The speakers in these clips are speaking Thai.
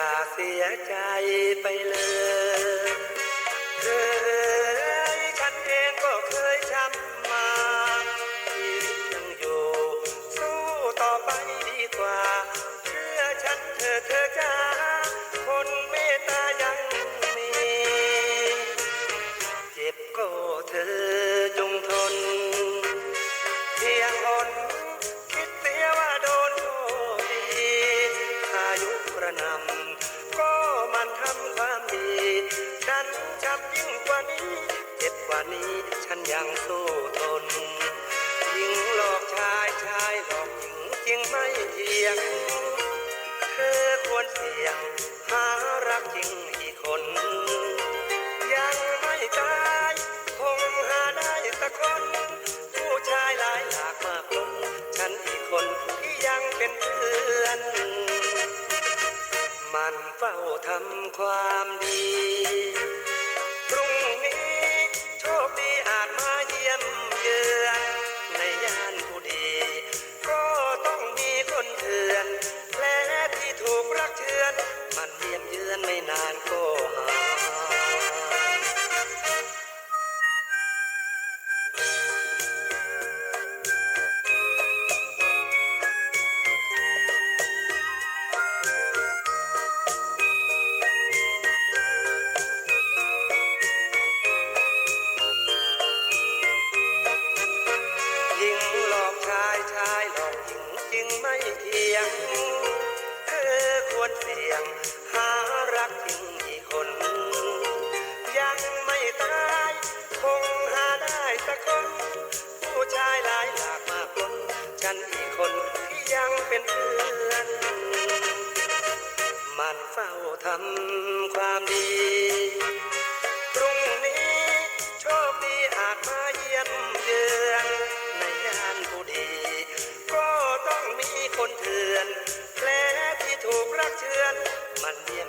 าเสียใจไปเลยเคยฉันเองก็เคยช้ำมาชีวิตยังอยู่ สู้ต่อไปดีกว่า เชื่อฉันเธอเธอจ้าคนเมตตายังมี เจ็บก็เธอ นี้ฉันยังสู้ทนหญิงหลอกชายชายหลอกหญิงจริงไม่เที่ยงเธอควรเสี่ยงหารักจริงอีกคน ยังไม่ตายคงหาได้สักคน ผู้ชายหลายหลากมากล้นฉันอีกคนที่ยังเป็นเพื่อน มันเฝ้าทำความดี เธอควรเสี่ยง หารักอีกคน ยังไม่ตาย คงหาได้สักคน ผู้ชายหลายหลากมากล้นฉันอีกคนที่ยังเป็นเพื่อน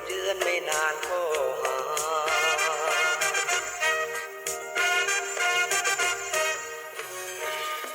เดือนไม่นานก็หาย